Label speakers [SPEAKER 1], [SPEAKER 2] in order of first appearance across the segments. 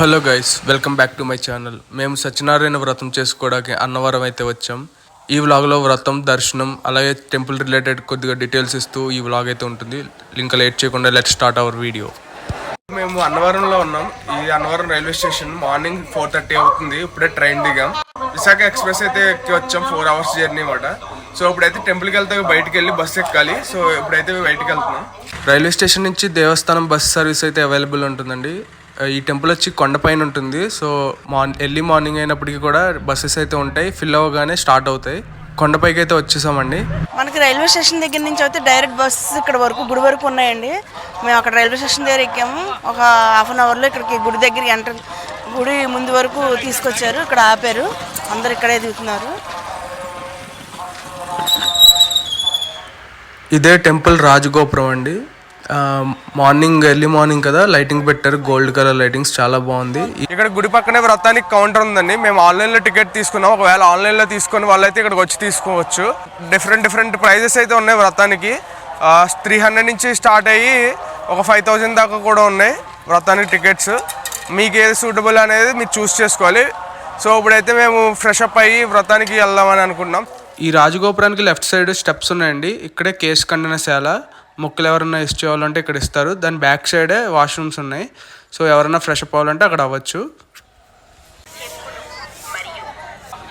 [SPEAKER 1] Hello guys welcome back to my channel. మేము సత్యనారాయణ వ్రతం చేసుకోవడానికి అన్నవరం అయితే వచ్చాం. ఈ వ్లాగ్లో వ్రతం దర్శనం అలాగే టెంపుల్ రిలేటెడ్ కొద్దిగా డీటెయిల్స్ ఇస్తూ ఈ వ్లాగ్ అయితే ఉంటుంది. ఇంకా లేట్ చేయకుండా లెట్ స్టార్ట్ అవర్ వీడియో మేము అన్నవరంలో ఉన్నాం. ఈ Annavaram railway station morning four thirty అవుతుంది. ఇప్పుడే ట్రైన్ దిగాం. విశాఖ ఎక్స్ప్రెస్ అయితే ఎక్కి వచ్చాం. ఫోర్ అవర్స్ జర్నీ మాట సో ఇప్పుడైతే టెంపుల్కి వెళ్తే బయటికి వెళ్ళి బస్సు ఎక్కాలి. సో ఇప్పుడైతే బయటికి వెళ్తున్నాం. రైల్వే స్టేషన్ నుంచి దేవస్థానం బస్ సర్వీస్ అయితే అవైలబుల్ ఉంటుందండి. ఈ టెంపుల్ వచ్చి కొండపైన ఉంటుంది. సో మార్న్ ఎర్లీ మార్నింగ్ అయినప్పటికీ కూడా బస్సెస్ అయితే ఉంటాయి. ఫిల్ అవ్వగానే స్టార్ట్ అవుతాయి. కొండపైకి అయితే వచ్చేసామండి.
[SPEAKER 2] మనకి రైల్వే స్టేషన్ దగ్గర నుంచి అయితే డైరెక్ట్ బస్ ఇక్కడ వరకు గుడి వరకు ఉన్నాయండి. మేము అక్కడ రైల్వే స్టేషన్ దగ్గర ఎక్కాము. ఒక హాఫ్ అన్ అవర్లో ఇక్కడికి గుడి దగ్గరికి ఎంటర్ గుడి ముందు వరకు తీసుకొచ్చారు. ఇక్కడ ఆపారు. అందరు ఇక్కడే దిగుతున్నారు.
[SPEAKER 1] ఇదే టెంపుల్ రాజగోపురం అండి. మార్నింగ్ ఎర్లీ మార్నింగ్ కదా. లైటింగ్ పెట్టారు గోల్డ్ కలర్ లైటింగ్స్ చాలా బాగుంది. ఇక్కడ గుడి పక్కనే వ్రతానికి కౌంటర్ ఉందండి. మేము ఆన్లైన్లో టికెట్ తీసుకున్నాం. ఒకవేళ ఆన్లైన్లో తీసుకుని వాళ్ళైతే ఇక్కడికి వచ్చి తీసుకోవచ్చు. డిఫరెంట్ డిఫరెంట్ ప్రైజెస్ అయితే ఉన్నాయి వ్రతానికి త్రీ హండ్రెడ్ నుంచి స్టార్ట్ అయ్యి ఒక ఫైవ్ థౌజండ్ దాకా కూడా ఉన్నాయి వ్రతానికి టికెట్స్ మీకు ఏది సూటబుల్ అనేది మీరు చూస్ చేసుకోవాలి. సో ఇప్పుడైతే మేము ఫ్రెష్ అప్ అయ్యి వ్రతానికి వెళ్దామని అనుకున్నాం ఈ రాజగోపురానికి లెఫ్ట్ సైడ్ స్టెప్స్ ఉన్నాయండి. ఇక్కడే కేసు ఖండనశాల. మొక్కలు ఎవరైనా ఇష్ట చేయాలంటే ఇక్కడ ఇస్తారు. దాని బ్యాక్ సైడే వాష్రూమ్స్ ఉన్నాయి. సో ఎవరైనా ఫ్రెష్ అప్ అవ్వాలంటే అక్కడ అవ్వచ్చు.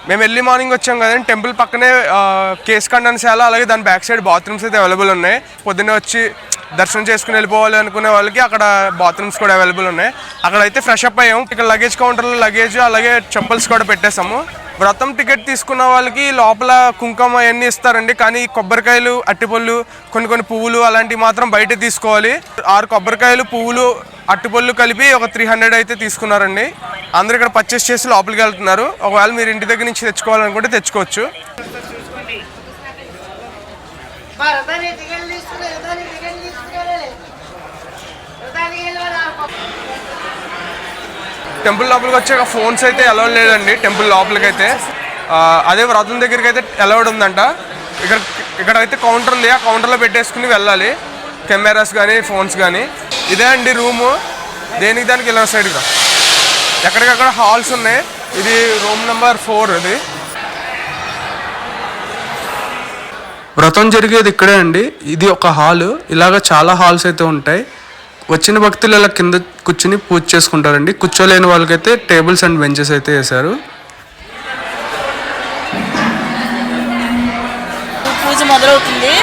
[SPEAKER 1] మేము ఎర్లీ మార్నింగ్ వచ్చాం కదండి. టెంపుల్ పక్కనే కేస్ కేసు అలాగే దాని బ్యాక్ సైడ్ బాత్రూమ్స్ అయితే అవైలబుల్ ఉన్నాయి. పొద్దున్నే వచ్చి దర్శనం చేసుకుని వెళ్ళిపోవాలి అనుకునే వాళ్ళకి అక్కడ బాత్రూమ్స్ కూడా అవైలబుల్ ఉన్నాయి. అక్కడ అయితే ఫ్రెష్ అప్ అయ్యాము ఇక్కడ లగేజ్ కౌంటర్లో లగేజ్ అలాగే చెప్పల్స్ కూడా పెట్టేసాము వ్రతం టికెట్ తీసుకున్న వాళ్ళకి లోపల కుంకుమ అవన్నీ ఇస్తారండి. కానీ కొబ్బరికాయలు అట్టిపళ్ళు కొన్ని కొన్ని పువ్వులు అలాంటివి మాత్రం బయట తీసుకోవాలి. ఆరు కొబ్బరికాయలు పువ్వులు అట్టిపళ్ళు కలిపి ఒక త్రీ హండ్రెడ్ అయితే తీసుకున్నారండి. అందరు ఇక్కడ పర్చేస్ చేసి లోపలికి వెళ్తున్నారు. ఒకవేళ మీరు ఇంటి దగ్గర నుంచి తెచ్చుకోవాలనుకుంటే తెచ్చుకోవచ్చు
[SPEAKER 3] దాన్ని టికెట్ తీసుకునే దానికి వెళ్ళాలి
[SPEAKER 1] టెంపుల్ లోపలికి వచ్చాక ఫోన్స్ అయితే అలౌడ్ లేదండి టెంపుల్ లోపలికి అయితే అదే వ్రతం దగ్గరికి అయితే అలౌడ్ ఉందంట. ఇక్కడ ఇక్కడ అయితే కౌంటర్ ఉంది ఆ కౌంటర్లో పెట్టేసుకుని వెళ్ళాలి. కెమెరాస్ కానీ ఫోన్స్ కానీ ఇదే అండి రూము. దేనికి దానికి వెళ్ళిన సైడ్గా ఎక్కడికక్కడ హాల్స్ ఉన్నాయి. ఇది రూమ్ నెంబర్ ఫోర్ ఇది. వ్రతం జరిగేది ఇక్కడే అండి. ఇది ఒక హాల్. ఇలాగ చాలా హాల్స్ అయితే ఉంటాయి. వచ్చిన భక్తులు అలా కింద కూర్చుని పూజ చేసుకుంటారండి. కూర్చోలేని వాళ్ళకైతే టేబుల్స్ అండ్ బెంచెస్ అయితే వేశారు.
[SPEAKER 2] పూజ మొదలవుతుంది.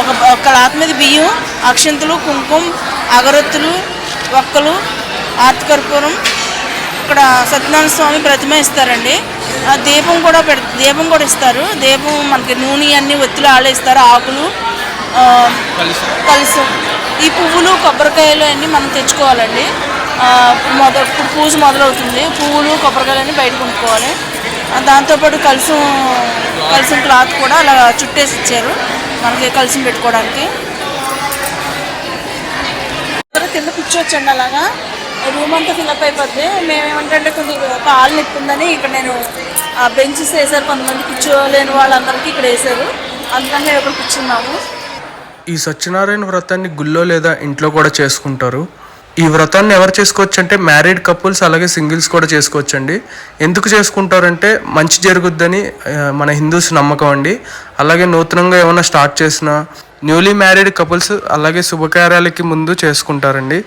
[SPEAKER 2] ఒక ఒక క్లాత్ మీద బియ్యం అక్షంతులు కుంకుమ అగరొత్తులు ఒక్కలు ఆర్తికర్పూరం ఇక్కడ సత్యనారాయణ స్వామి ప్రతిమ ఇస్తారండి. ఆ, దీపం కూడా పెడ దీపం కూడా ఇస్తారు. దీపం మనకి నూనె అన్ని ఒత్తులు ఆలేస్తారు. ఆకులు కలుసు ఈ పువ్వులు కొబ్బరికాయలు అన్నీ మనం తెచ్చుకోవాలండి. మొదలు మొద ఇప్పుడు పూజ మొదలవుతుంది. పువ్వులు కొబ్బరికాయలు అన్నీ బయట కొనుక్కోవాలి. దాంతోపాటు కలుసు కలిసి క్లాత్ కూడా అలా చుట్టేసి ఇచ్చారు. మనకి కలిసి పెట్టుకోవడానికి. కింద కూర్చోవచ్చండి అలాగా. రూమ్ అంతా ఫిల్అప్ అయిపోద్ది. మేమేమంటే కొంచెం కాలు నొప్పిందని ఇక్కడ నేను ఆ బెంచెస్ వేసారు కొంతమంది కూర్చోలేని వాళ్ళందరికీ ఇక్కడ వేసారు అందుకని మేము ఇక్కడ కూర్చున్నాము.
[SPEAKER 1] ఈ సత్యనారాయణ వ్రతాన్ని గుళ్ళో లేదా ఇంట్లో కూడా చేసుకుంటారు? ఈ వ్రతాన్ని ఎవరు చేసుకోవచ్చు అంటే మ్యారీడ్ కపుల్స్ అలాగే సింగిల్స్ కూడా చేసుకోవచ్చు అండి ఎందుకు చేసుకుంటారంటే మంచి జరుగుద్దని మన హిందూస్ నమ్మకం అండి. అలాగే నూతనంగా ఏమైనా స్టార్ట్ చేసిన న్యూలీ మ్యారీడ్ కపుల్స్ అలాగే శుభకార్యాలకి ముందు చేసుకుంటారండి.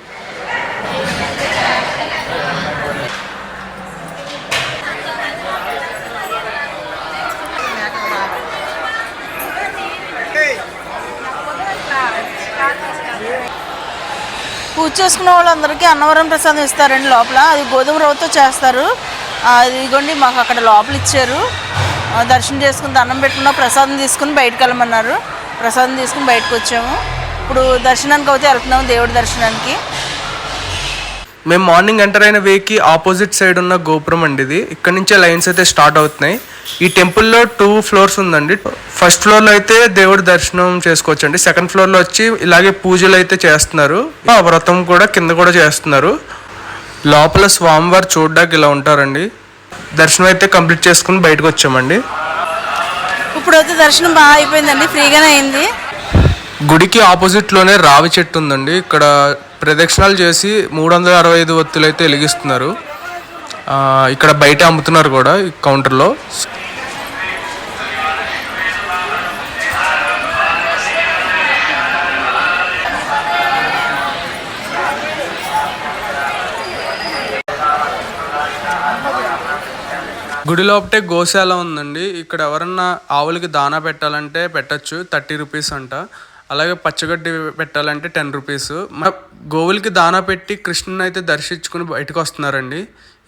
[SPEAKER 2] పూజ చేసుకున్న వాళ్ళందరికీ అన్నవరం ప్రసాదం ఇస్తారండి లోపల. అది గోధుమ రవ్వతో చేస్తారు. అది ఇదిగోండి మాకు అక్కడ లోపల ఇచ్చారు. దర్శనం చేసుకుని దండం పెట్టుకున్న ప్రసాదం తీసుకుని బయటకు వెళ్ళమన్నారు. ప్రసాదం తీసుకుని బయటకు వచ్చాము. ఇప్పుడు దర్శనానికి అయితే వెళ్తున్నాము దేవుడి దర్శనానికి.
[SPEAKER 1] మేము మార్నింగ్ ఎంటర్ అయిన వేకి ఆపోజిట్ సైడ్ ఉన్న గోపురం అండి ఇది. ఇక్కడ నుంచే లైన్స్ అయితే స్టార్ట్ అవుతున్నాయి. ఈ టెంపుల్లో టూ ఫ్లోర్స్ ఉందండి. ఫస్ట్ ఫ్లోర్లో అయితే దేవుడి దర్శనం చేసుకోవచ్చు అండి సెకండ్ ఫ్లోర్లో వచ్చి ఇలాగే పూజలు అయితే చేస్తున్నారు. ఆ వ్రతం కూడా కింద కూడా చేస్తున్నారు. లోపల స్వామివారు చూడడానికి ఇలా ఉంటారండి. దర్శనం అయితే కంప్లీట్ చేసుకుని బయటకు వచ్చామండి.
[SPEAKER 2] ఇప్పుడైతే దర్శనం బాగా అయిపోయిందండి. ఫ్రీగానే అయింది.
[SPEAKER 1] గుడికి ఆపోజిట్లోనే రావి చెట్టు ఉందండి. ఇక్కడ ప్రదక్షిణాలు చేసి మూడు వందల అరవై ఐదు ఒత్తులు అయితే వెలిగిస్తున్నారు ఇక్కడ బయట అమ్ముతున్నారు కూడా కౌంటర్లో. గుడి లోపటే గోశాల ఉందండి. ఇక్కడ ఎవరన్నా ఆవులకి దానా పెట్టాలంటే పెట్టచ్చు. థర్టీ రూపీస్ అంట. అలాగే పచ్చగడ్డి పెట్టాలంటే టెన్ రూపీస్. మన గోవులకి దానా పెట్టి కృష్ణుని అయితే దర్శించుకుని బయటకు వస్తున్నారండి.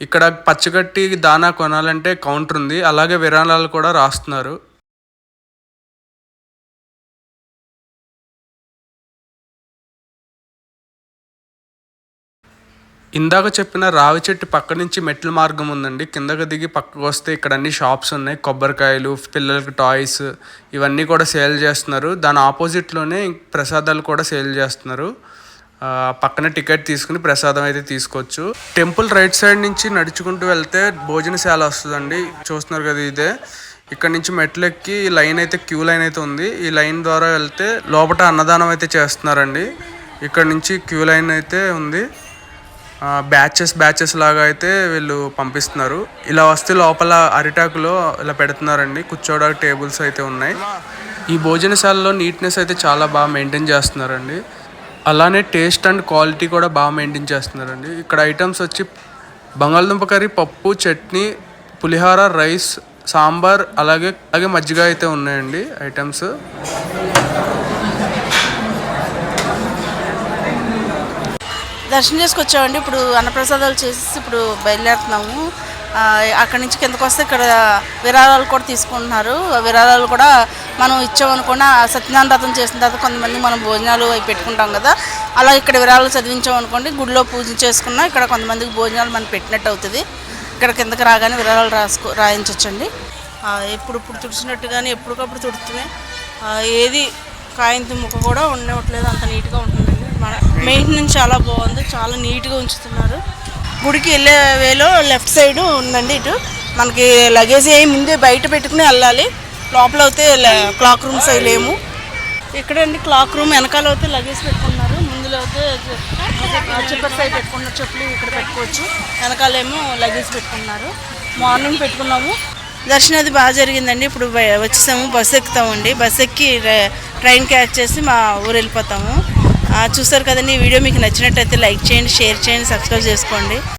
[SPEAKER 1] ఇక్కడ పచ్చగడ్డి దానా కొనాలంటే కౌంటర్ ఉంది. అలాగే విరాళాలు కూడా రాస్తున్నారు. ఇందాక చెప్పిన రావి చెట్టు పక్క నుంచి మెట్ల మార్గం ఉందండి. కిందకు దిగి పక్కకు వస్తే ఇక్కడ అన్ని షాప్స్ ఉన్నాయి. కొబ్బరికాయలు పిల్లలకి టాయ్స్ ఇవన్నీ కూడా సేల్ చేస్తున్నారు. దాని ఆపోజిట్లోనే ప్రసాదాలు కూడా సేల్ చేస్తున్నారు. పక్కన టికెట్ తీసుకుని ప్రసాదం అయితే తీసుకోవచ్చు. టెంపుల్ రైట్ సైడ్ నుంచి నడుచుకుంటూ వెళ్తే భోజనశాల వస్తుందండి. చూస్తున్నారు కదా ఇదే. ఇక్కడ నుంచి మెట్లు ఎక్కి ఈ లైన్ అయితే క్యూ లైన్ అయితే ఉంది. ఈ లైన్ ద్వారా వెళ్తే లోపల అన్నదానం అయితే చేస్తున్నారండి. ఇక్కడ నుంచి క్యూ లైన్ అయితే ఉంది. బ్యాచెస్ బ్యాచెస్ లాగా అయితే వీళ్ళు పంపిస్తున్నారు. ఇలా వస్తే లోపల అరిటాకులో ఇలా పెడుతున్నారండి. కూర్చోడానికి టేబుల్స్ అయితే ఉన్నాయి. ఈ భోజనశాలలో నీట్నెస్ అయితే చాలా బాగా మెయింటైన్ చేస్తున్నారండి. అలానే టేస్ట్ అండ్ క్వాలిటీ కూడా బాగా మెయింటైన్ చేస్తున్నారండి. ఇక్కడ ఐటమ్స్ వచ్చి బంగాళదుంప కర్రీ పప్పు చట్నీ పులిహోర రైస్ సాంబార్ అలాగే అలాగే మజ్జిగ అయితే ఉన్నాయండి ఐటమ్స్
[SPEAKER 2] దర్శనం చేసుకొచ్చామండి. ఇప్పుడు అన్నప్రసాదాలు చేసి ఇప్పుడు బయలుదేరుతున్నాము. అక్కడి నుంచి కిందకు వస్తే ఇక్కడ విరాళాలు కూడా తీసుకుంటున్నారు. విరాళాలు కూడా మనం ఇచ్చామనుకున్న సత్యనారాయణ వ్రతం చేసిన తర్వాత కొంతమంది మనం భోజనాలు అవి పెట్టుకుంటాం కదా. అలా ఇక్కడ విరాళాలు చదివించామనుకోండి గుడిలో పూజ చేసుకున్నా ఇక్కడ కొంతమందికి భోజనాలు మనం పెట్టినట్టు అవుతుంది. ఇక్కడ కిందకి రాగానే విరాళాలు రాసుకో రాయించవచ్చండి ఎప్పుడు ఇప్పుడు తుడిచినట్టు కానీ ఎప్పటికప్పుడు తుడుతున్నాయి ఏది కాయంతి ముక్క కూడా ఉండవట్లేదు అంత నీట్గా ఉంటుంది. మెయింటెనెన్స్ చాలా బాగుంది. చాలా నీట్గా ఉంచుతున్నారు. గుడికి వెళ్ళే వేలో లెఫ్ట్ సైడ్ ఉందండి ఇటు. మనకి లగేజ్ అయ్యి ముందే బయట పెట్టుకుని వెళ్ళాలి. లోపల అయితే క్లాక్ రూమ్స్ అవి లేము ఇక్కడండి క్లాక్ రూమ్. వెనకాల అయితే లగేజ్ పెట్టుకున్నారు. ముందులో అయితే చెప్పర్ సైడ్ పెట్టుకున్న చెప్పులు ఇక్కడ పెట్టుకోవచ్చు. వెనకాలేమో లగేజ్ పెట్టుకున్నారు. మార్నింగ్ పెట్టుకున్నాము. దర్శనం అది బాగా జరిగిందండి. ఇప్పుడు వచ్చేసాము. బస్సు ఎక్కుతామండి. బస్సు ఎక్కి ట్రైన్ క్యాచ్ చేసి మా ఊరు వెళ్ళిపోతాము. చూస్తారు కదండి ఈ వీడియో మీకు నచ్చినట్టయితే లైక్ చేయండి షేర్ చేయండి సబ్స్క్రైబ్ చేసుకోండి.